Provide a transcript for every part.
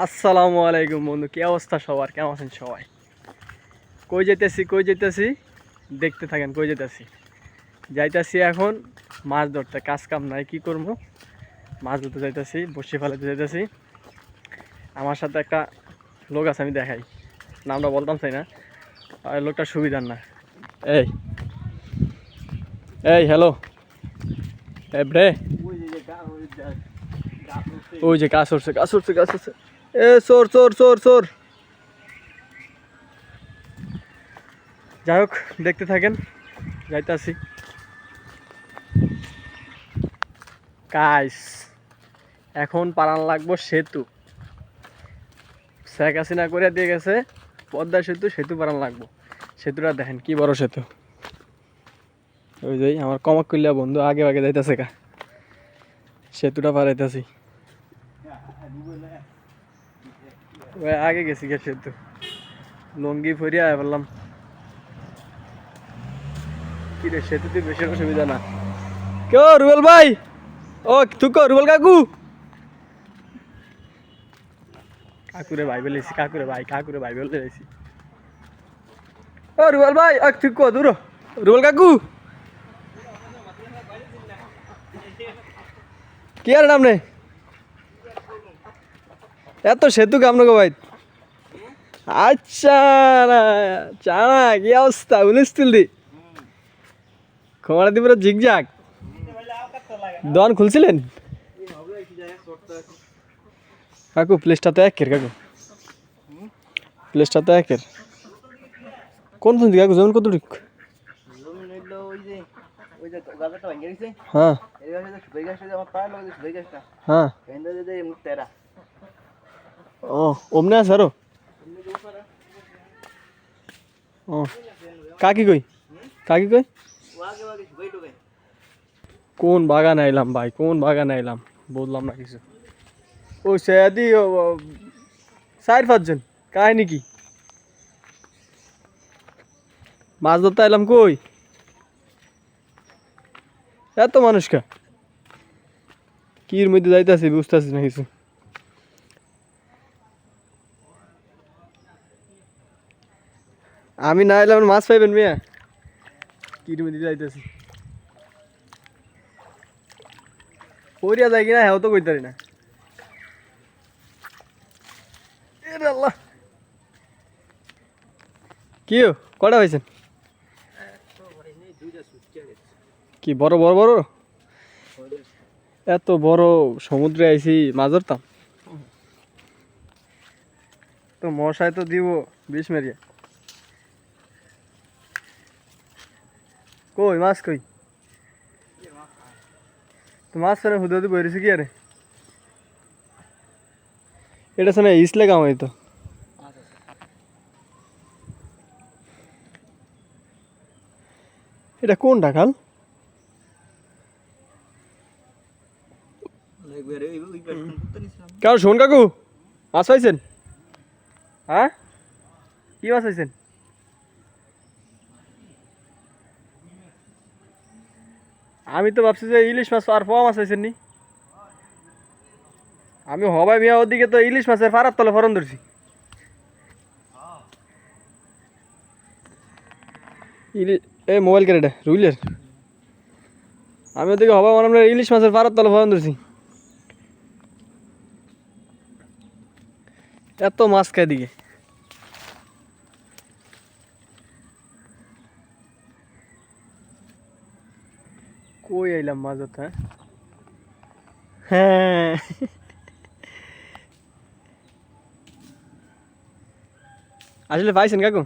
আসসালামু আলাইকুম বন্ধু কি অবস্থা সবার? কেমন আছেন সবাই? কই যেতেছি কই যেতেছি দেখতে থাকেন কই যেতেছি যাইতাছি এখন মাছ ধরতে কাজ কাম নাই কি করব? মাছ ধরতে যাইতাছি বসে ফেলাতে যাইতেছি। আমার সাথে একটা লোক আছে আমি দেখাই। নামটা বলতাম চাই না আর লোকটা সুবিধার না। এই এই হ্যালো এ ব্রে ওই যে গাছ উঠছে গাছ উঠছে গাছ উঠছে এ চোর চোর চোর চোর যাই হোক, দেখতে থাকেন, যাইতাছি। কাইস এখন পারান লাগবো সেতু। শেখ হাসিনা করে দিয়ে গেছে, পদ্মা সেতু সেতু পারান লাগবো। সেতুটা দেখেন, কি বড় সেতু। ওই যে, আমার কমক করলিয়া বন্ধু আগে আগে যাইতেছে কা সেতুটা পারাইতেছি ওই আগে গেছি গে সেতু। লঙ্গি ফরিয়া বললাম। কি রে, সেতুতে বেশি অসুবিধা না? কেউ রুবেল ভাই? ও, তুই কো রুবেল কাকু? কাকুরে ভাই বলেছি কাকুরে ভাই কাকুরে ভাই বলে দিয়েছি ও রুবেল ভাই ও তুই কো দূর? রুবেল কাকু? কি আর নাম নেই এত সেতু কামনো গো ভাই। আচ্ছা না চানা কি অবস্থা? উনিশ তুলদি খবর দি পুরো ঝিকঝাক। দোকান খুলছিলেন? কাকু প্লেসটা তো একের কাকু। প্লেসটা তো একের। কোন ফোন কাকু? যেমন কত ঠিক গেছে হ্যাঁ। এই গাছটা যে সুপারি গাছটা যে আমার পায়ের লগে যে সুপারি গাছটা হ্যাঁ কেন্দ্র যে যে মুখ তেরা ও অমনে আছে আরও ও, কাকি কই? কাকি কই? কোন বাগান আইলাম ভাই, কোন বাগান আইলাম? বললাম না কিছু। ও সৈয়াদি চার পাঁচজন, কাহিনি কি? মাছ ধরতে আইলাম কই? এত মানুষ কা? কির মধ্যে যাইতেছি, বুঝতেছি না কিছু। আমি না এলাম মাছ পাইবেন মিয়া। কির মধ্যে যাইতেছি। পড়িয়া যায় কিনা হ্যাঁ তো কইতে পারি না। আল্লাহ। কি কটা হয়েছেন কি বড় বড় বড়? এত বড় সমুদ্রে আইছি মাছ ধরতাম তো মশায় তো দিব বিষ মেরিয়া। কই মাছ কই তো মাছ ফেলে হুদে হুদে বইরেছে কি আরে এটা শোনা ইসলে কাম হইতো এটা কোন ঢাকাল ওই ওই কার শোন কাকু মাছ পাইছেন হ্যাঁ কি মাছ পাইছেন আমি তো ভাবছি যে ইলিশ মাছ আর পোয়া মাছ পাইছেন নি আমি হবাই মিয়া ওদিকে তো ইলিশ মাছের ফারার তলে ফরন ধরছি। ইলি এ মোবাইল কেরেটা রুইলের। আমি ওদিকে হবা মানে ইলিশ মাছের ফারার তলে ফরন ধরছি। এত মাছ খাই দিকে কই আইলাম মাছ ধরতে হ্যাঁ? হ্যাঁ আসলে পাইছেন কাকু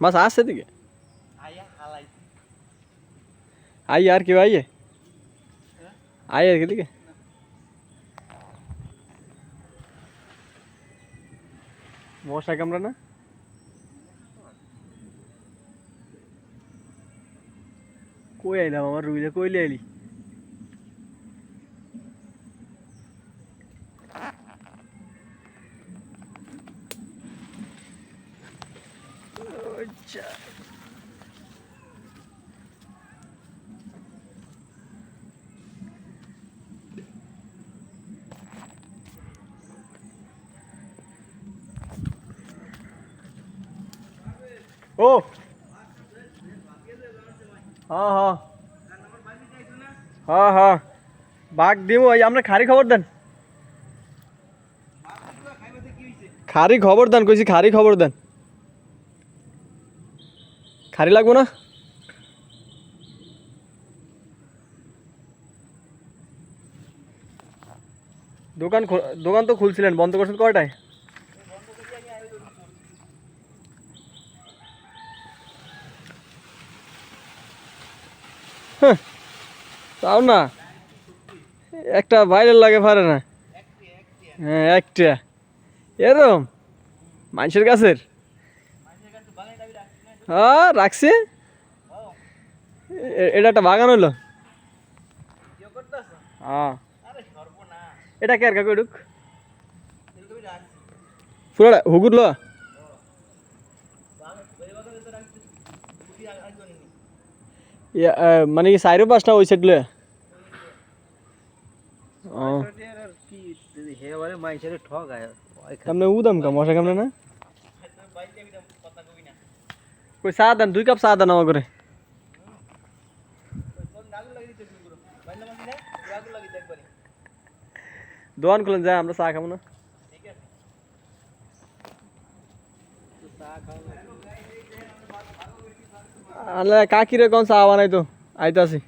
মাছ আসছে দিকে আয়া হালাই আই আর কি আইয়ে আই আর কি দিকে মশা কামড়া না escuela, mamá Rubí, la escuela Eli. হ্যাঁ হ্যাঁ। হ্যাঁ হ্যাঁ। বাঘ দিব ওই আমরা খারি খবর দেন। খারি খবর দেন, কইছি খারি খবর দেন। খারি লাগবো না? দোকান দোকান তো খুলছিলেন, বন্ধ করছেন কয়টায়? তাও না? একটা ভাইরাল লাগে পারে না। হ্যাঁ একটা। এরম? মানুষের কাছের? হ্যাঁ রাখছি। এটা একটা বাগান হলো। হ্যাঁ। এটা কে আর কাকু এডুক? পুরোটা হুগুর মানে কি সাইরো পাঁচটা ওই সেট লো ও কি হে বারে মাইসের ঠক আয় কেমনে উদাম কা মশা কেমনে না? কই চা দেন দুই কাপ চা দেন আমার করে দোকান খুলেন যায় আমরা চা খাব না। আলে কাকিরে কোন চা বানাই তো আইতাছি।